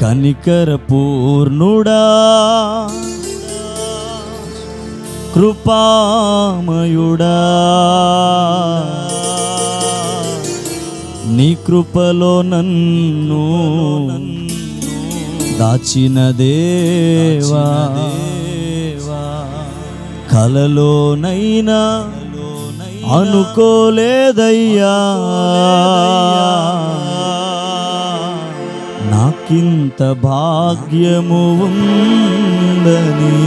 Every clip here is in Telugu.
కనికర పూర్ణుడా. కృపామయుడా. నీ కృపలో నన్ను దాచిన దేవా. కలలోనైనా అనుకోలేదయ్యా. నాకింత భాగ్యము ఉందని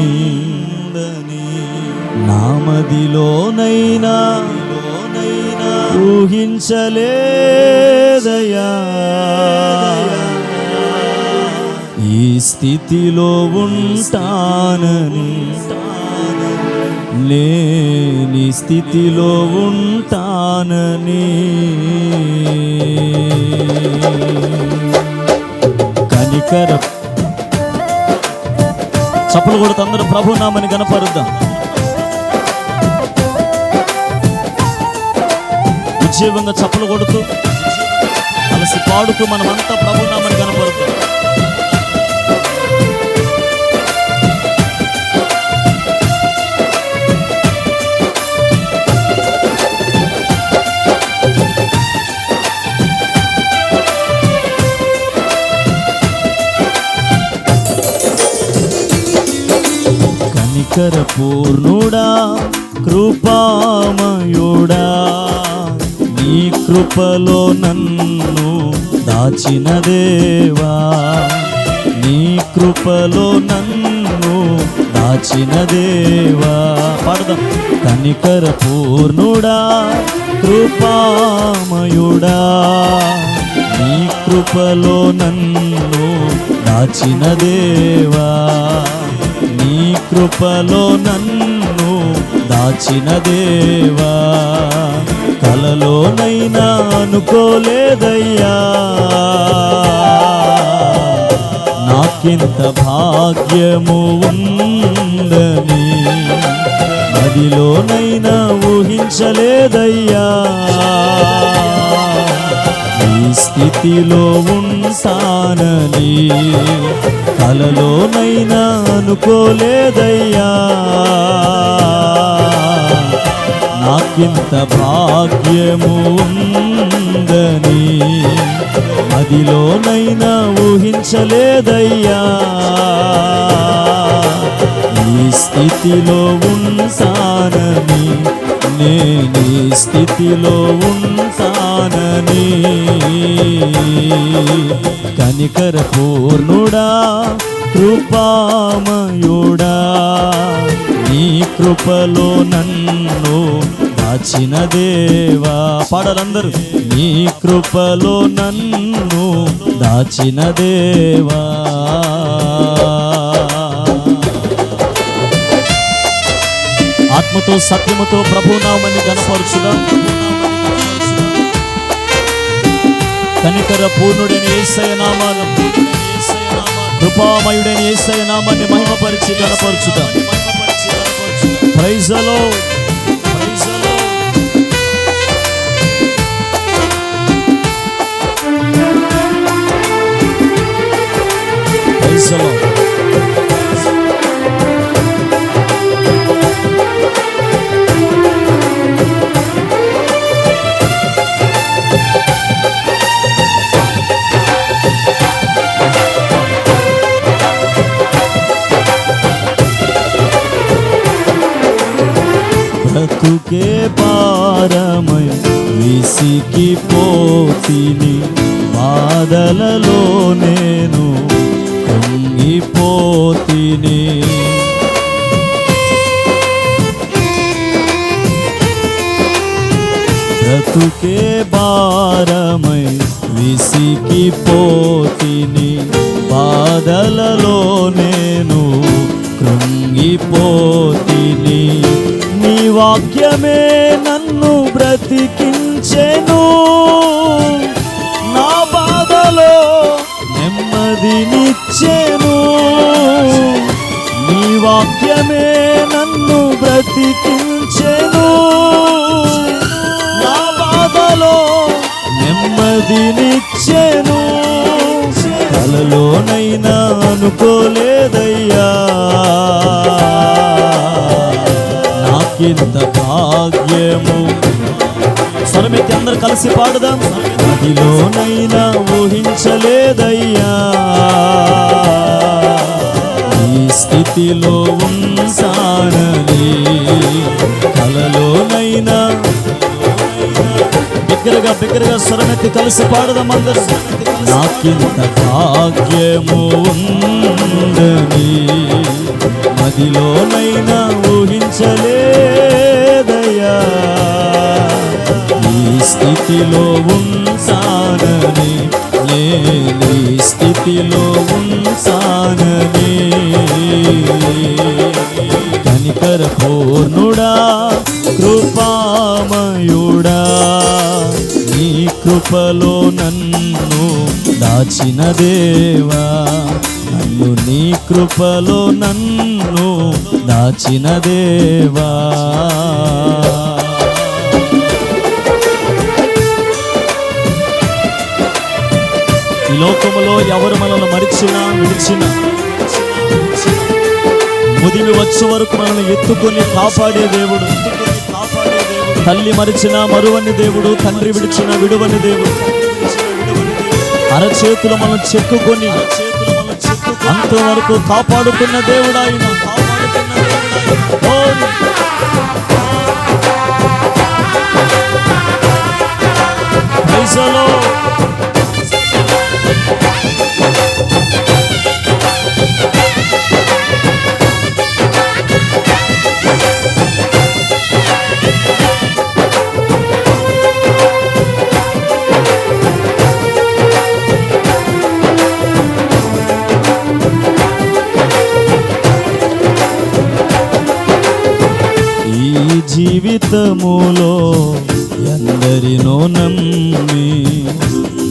నామదిలోనైనా ఊహించలేదయా. ఈ స్థితిలో ఉంటానని. లేని స్థితిలో ఉంటానని. కనికర చప్పులు కొడుతూ అందరూ ప్రభు నామని కనపరుద్దాం ఉద్యోగంగా చప్పులు కొడుతూ అలసి పాడుతూ మనమంతా ప్రభు నామని కనపరుద్దాం పూర్ణుడా కృపామయుడా నీ కృపలో నన్ను దాచిన దేవా నీ కృపలో నన్ను దాచిన దేవా. పాడదాం. కనికర పూర్ణుడా కృపామయుడా నీ కృపలో నన్ను దాచిన దేవా. నీ కృపలో నన్ను దాచిన దేవా కలలోనైనా అనుకోలేదయ్యా. నాకింత భాగ్యము ఉందని మదిలోనైనా ఊహించలేదయ్యా. ఈ స్థితిలో ఉంటానని కలలోనైనా అనుకోలేదయ్యా. నాకింత భాగ్యము ఉందని మదిలోనైనా ఊహించలేదయ్యా. ఈ స్థితిలో ఉంటానని నేను ఈ స్థితిలో ఉంటానని కనికర పూర్ణుడా కృపామయుడా నీ కృపలో నన్ను దాచిన దేవా. పాడాలందరూ నీ కృపలో నన్ను దాచిన దేవా. ఆత్మతో సత్యముతో ప్రభునామని గణపరుచుదాం కనికర పూర్ణుడైన ఏసయ నామానం కృపామయుడని ఏసయ నామాన్ని మహిమపరిచి గణపరుచుదాం ప్రైజలో ప్రైజలో బ్రతుకే పారమై విసికి పోతిని బాధలలో నేను కుంగిపోతిని. బ్రతుకే భారమై విసికి పోతిని బాధలలో నేను కృంగిపోతిని వాక్యమే నన్ను బ్రతికించెను. నా బాధలో నెమ్మదినిచ్చెను. నీ వాక్యమే నన్ను బ్రతికించెను. నా బాధలో నెమ్మదినిచ్చెను. కలలోనైనా అనుకోలేదయ్యా. నాకింత భాగ్యము. స్వరమెత్తి అందరు కలిసి పాడుదాం. అదిలోనైనా ఊహించలేదయ్యా. ఈ స్థితిలో ఉంచానని కలలోనైనా బిగ్గరగా బిగ్గరగా స్వరమెత్తి కలిసి పాడదాం అందరు. నాకింత భాగ్యము ఉందని మదిలోనైనా ఊహించలేదయ్యా. ఈ స్థితిలో ఉంటానని నేను ఈ స్థితిలో ఉంటానని కనికర పూర్ణుడా కృపామయుడా నీ కృపలో నన్ను దాచిన దేవా. నన్ను నీ కృపలో నన్ను దాచిన దేవా. లోకములో ఎవరు మనల్ని మరిచినా విడిచినా ముదిమి వచ్చే వరకు మనల్ని ఎత్తుకొని కాపాడే దేవుడు తల్లి మరిచిన మరువని దేవుడు తండ్రి విడిచిన విడువని దేవుడు. అరచేతులు మనం చెక్కుకొని అంతవరకు కాపాడుతున్న దేవుడు ఆయన ఓ, praise జీవితములో ఎందరినో నమ్మి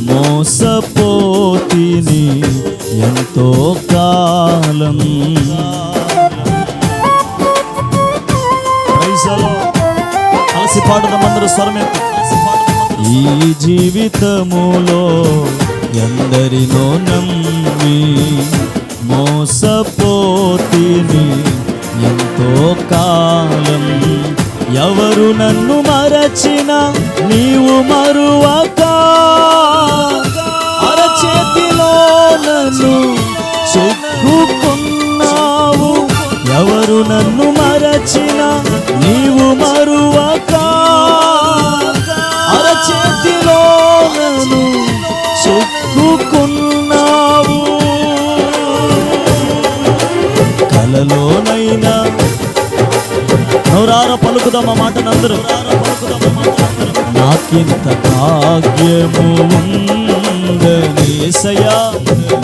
మోసపోతిని ఎంతో కాలం. కలిసి పాడుదాం అందరూ స్వరమెత్తి ఈ జీవితములో ఎందరినో నమ్మి మోసపోతిని ఎంతో కాలం. ఎవరు నన్ను మరచిన నీవు మరువక? అరచేతిలో నన్ను చెక్కుకున్నావు. ఎవరు నన్ను మరచిన నీవు మరువక? నోరార పలుకుదాం ఆ మాట నందరూ. నాకింత భాగ్యము ఉందని యేసయ్యా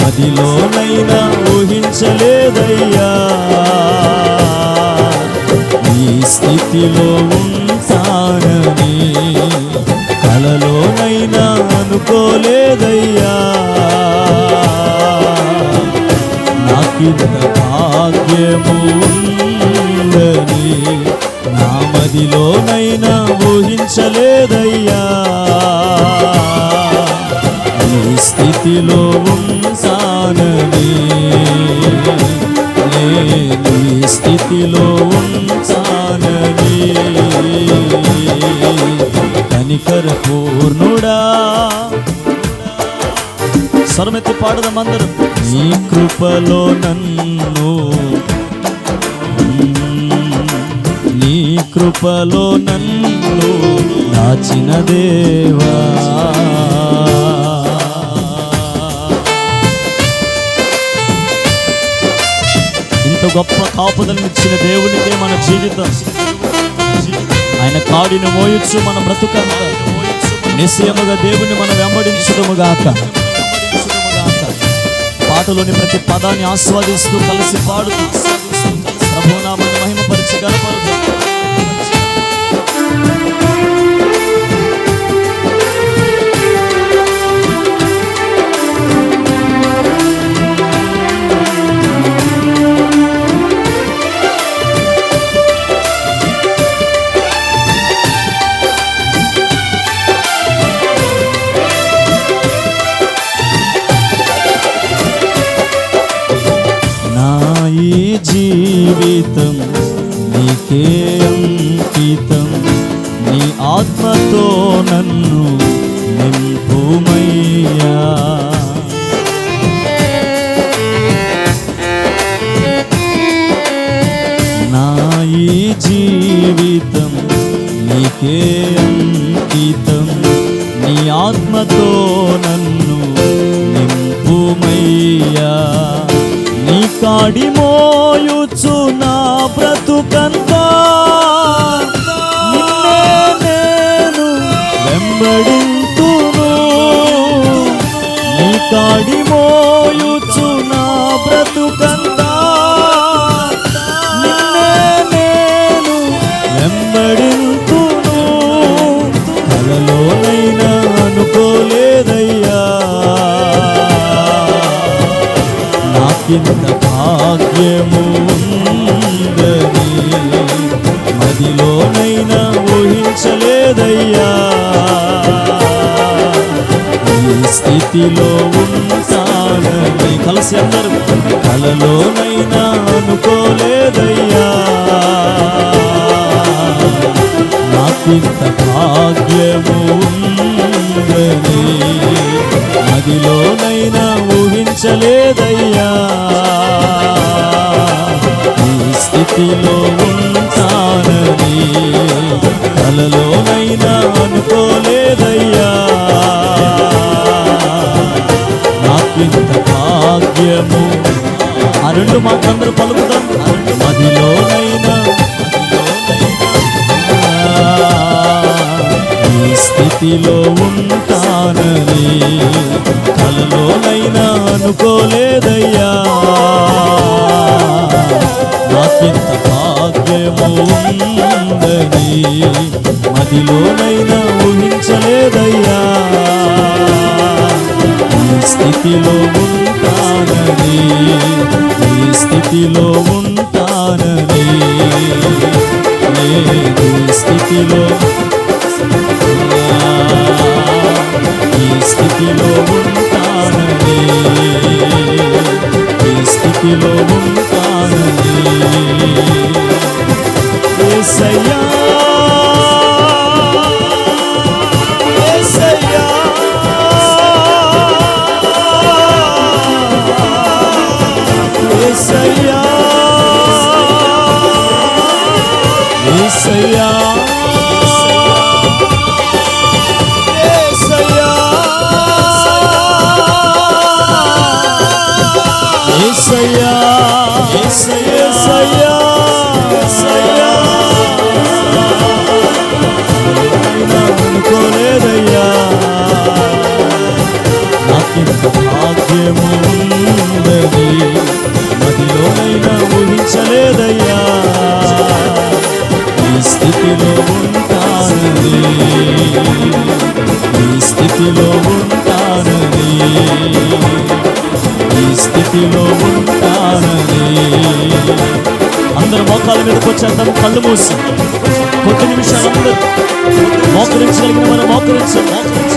మదిలోనైనా ఊహించలేదయ్యా. ఈ స్థితిలో ఉంటానని కలలోనైనా అనుకోలేదయ్యా. నాకింత భాగ్యము ఉందని మదిలోనైనా ఊహించలేదయ్యా. ఈ స్థితిలో ఉంచానని. నేను ఈ స్థితిలో ఉంచానని. కనికర పూర్ణుడా. స్వరమెత్తి పాడదమందరం నీ కృపలో నన్ను కృపలో నన్ను దాచిన దేవా. ఇంత గొప్ప కాపుదలనిచ్చిన దేవునికే మన జీవితం. ఆయన కాడిని మోయొచ్చు మన బ్రతుకంత నిశ్చయముగా దేవుని మనం వెంబడించడము గాక. పాటలోని ప్రతి పదాన్ని ఆస్వాదిస్తూ కలిసి పాడుతూ. ప్రభునామని నాకింత భాగ్యము ఉందని మదిలోనైనా ఊహించలేదయ్యా. ఈ స్థితిలో ఉంటానని కలిసి అందరూ కలలోనైనా అనుకోలేదయ్యా. నాకింత భాగ్యము ఉందని మదిలోనైనా ఊహించలేదయ్యా ఈ స్థితిలో ఉంటానని కలలోనైనా అనుకోలేదయ్యా. నాకింత భాగ్యము ఆ రెండు మాటలందరూ పలుకుదాం ఆ మదిలోనైనా. ఈ స్థితిలో ఉంటానని అనుకోలేదయ్యా. నాకింత భాగ్యము ఉందని మదిలోనైనా ఊహించలేదయ్యా. ఈ స్థితిలో ఉంటానని ఈ స్థితిలో ఉంటానని. లేదు ఈ స్థితిలో. ఈ స్థితిలో ఉంటా ఈ స్థితిలో ఉంటాను. ఏసయ్యా భాగ్యము ఉందని మదిలోనైనా ఊహించలేదయ్యా ఈ స్థితిలో ఉంటానని ఈ స్థితిలో ఉంటానని ఈ స్థితిలో ఉంటానని అందరు మోకాల మీదకి వచ్చేద్దాం కళ్ళు మూసి. కొద్ది నిమిషాలు అందరూ మోకరించగలిగిన మనం మోకరించాం. ఇక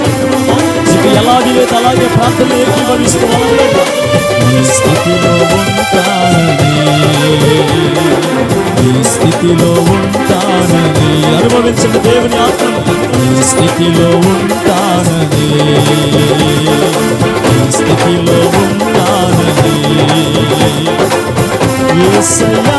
చేత అలాగే ప్రార్థన స్థితిలో ఉంటానని అనుభవించిన దేవుని ఆత్మ. స్థితిలో ఉంటానని స్థితిలో ఉంటానని. ఏసయ్య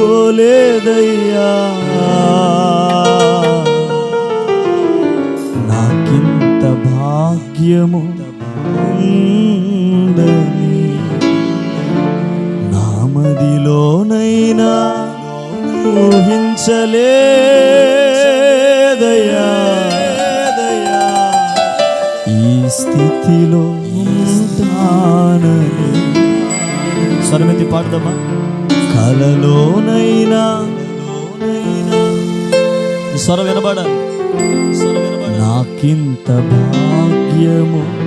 అనుకోలేదయ్యా. నాకింత భాగ్యము ఉందని మదిలోనైనా ఊహించలేదయ్యా. ఈ స్థితిలో ఉంటానని స్వరమెత్తి పాడదామా కలలోనైనా. స్వరం వినబడాలి నాకింత భాగ్యము.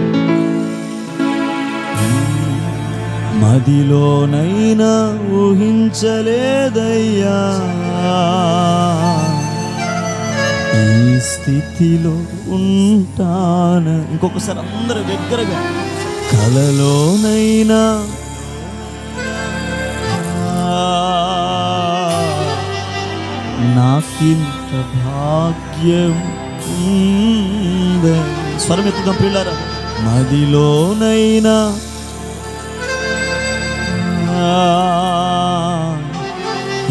మదిలోనైనా ఊహించలేదయ్యా. ఈ స్థితిలో ఉంటాను. ఇంకొకసారి అందరూ దగ్గరగా. కలలోనైనా నాకింత భాగ్యం స్వరం ఎత్తుదాం పిల్లారా నదిలోనైనా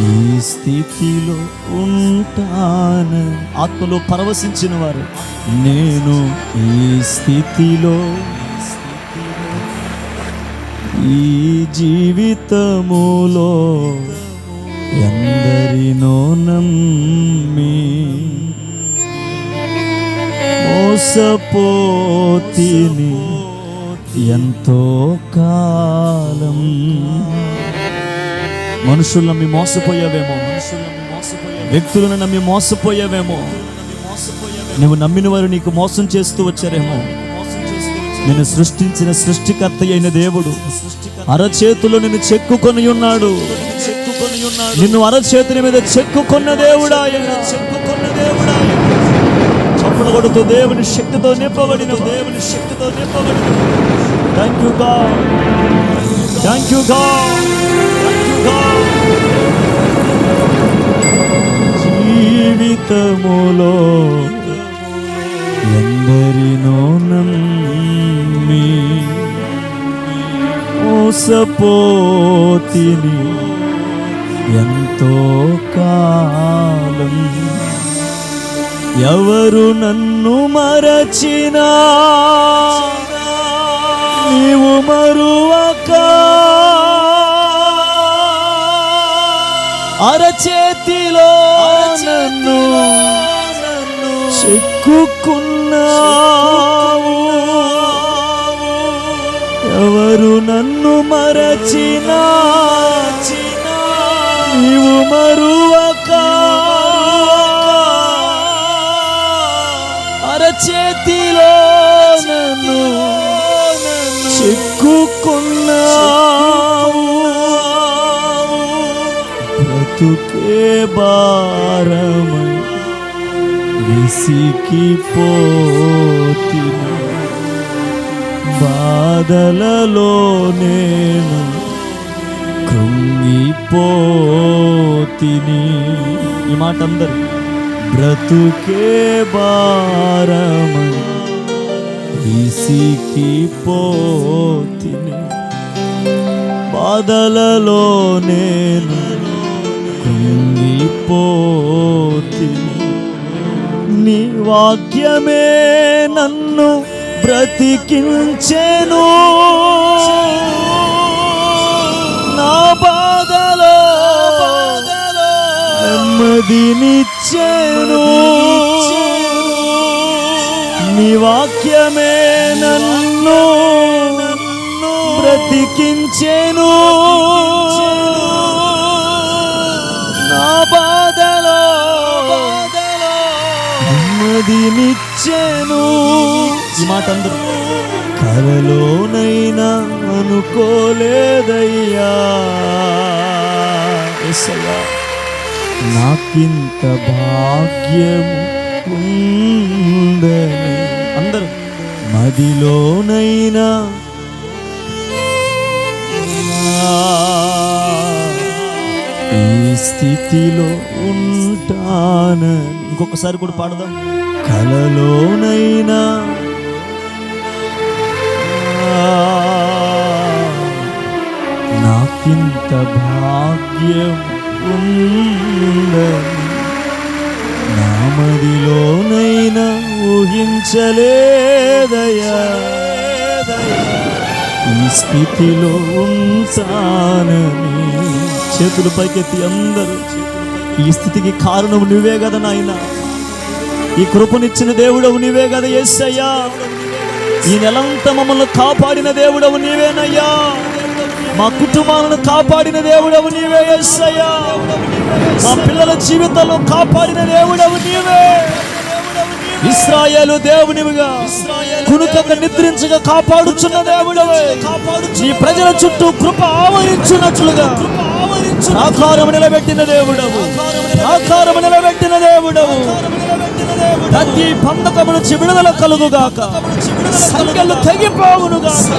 ఈ స్థితిలో ఉంటాను. ఆత్మలో పరవశించిన వారు నేను ఈ స్థితిలో ఈ జీవితములో ఎందరినో నమ్మి మోసపోతిని ఎంతో కాలం మనుషులు నమ్మి మోసపోయావేమో? వ్యక్తులను నమ్మి మోసపోయావేమో? నువ్వు నమ్మిన వారు నీకు మోసం చేస్తూ వచ్చారేమో? నేను సృష్టించిన సృష్టికర్త అయిన దేవుడు అరచేతులు నిన్ను చెక్కుకొని ఉన్నాడు. నిన్ను అరచేతుల మీద చెక్కుకున్న దేవుడా చెక్కుకున్న దేవుడా చప్పుడు కొడుతూ దేవుని శక్తితో నింపబడిన దేవుని శక్తితో నింపబడిన thank you God thank you God జీవితములో ఎందరినో నమ్మి మోసపోతిని ఎంతో కాలం ఎవరు నన్ను మరచినా నీవు మరువక. అరచేతిలో నన్ను చెక్కుకున్నావు. ఎవరు నన్ను మరచినా. నీవు మరువక. అరచేతిలో నన్ను చిక్కుకున్నావు. బ్రతుకే భారమై విసికిపోతిని బాధలలో నేను కృంగిపోతిని. ఈ మాట అందరు. బ్రతుకే భారమై విసికిపోతిని బాధలలో నేను కృంగిపోతిని. నీ వాక్యమే నన్ను బ్రతికించెను. నెమ్మదినిచ్చెను నీ వాక్యమే నన్ను బ్రతికించెను. నా బాధలో నెమ్మదినిచ్చెను. ఈ మాట అందరూ. కలలోనైనా అనుకోలేదయ్యా. ఎస్ అయ్యా నాకింత భాగ్యము ఉందని అందరూ. మదిలోనైనా. ఈ స్థితిలో ఉంటాను ఇంకొకసారి కూడా పాడదాం. కలలోనైనా. నాకింత భాగ్యం ఉందని నామదిలోనైనా ఊహించలేదయా ఈ స్థితిలో ఉంచానని చేతులు పైకెత్తి అందరూ ఈ స్థితికి కారణం నువ్వే కదా నాయన. ఈ కృపనిచ్చిన దేవుడవు నీవే కదా యేసయ్యా. ఈ నెలంతా మమ్మల్ని కాపాడిన దేవుడవు నీవేనయ్యా. మా కుటుంబాలను కాపాడిన దేవుడవు నీవే ఎస్సయ్యా మా పిల్లల జీవితాలను కాపాడిన దేవుడవు నీవే. ఇస్రాయేలు దేవునివిగా కునుకక నిద్రించగా కాపాడుచున్న దేవుడవే. నీ ప్రజల చుట్టూ కృప ఆవరించున్నట్లుగా ఆకారము నిలబెట్టిన దేవుడవు. ఆకారము నిలబెట్టిన దేవుడవు. ప్రతి బంధకమును విడుదల కలుగుగాక. సంఖ్యలు తెగిపోవునుగాక.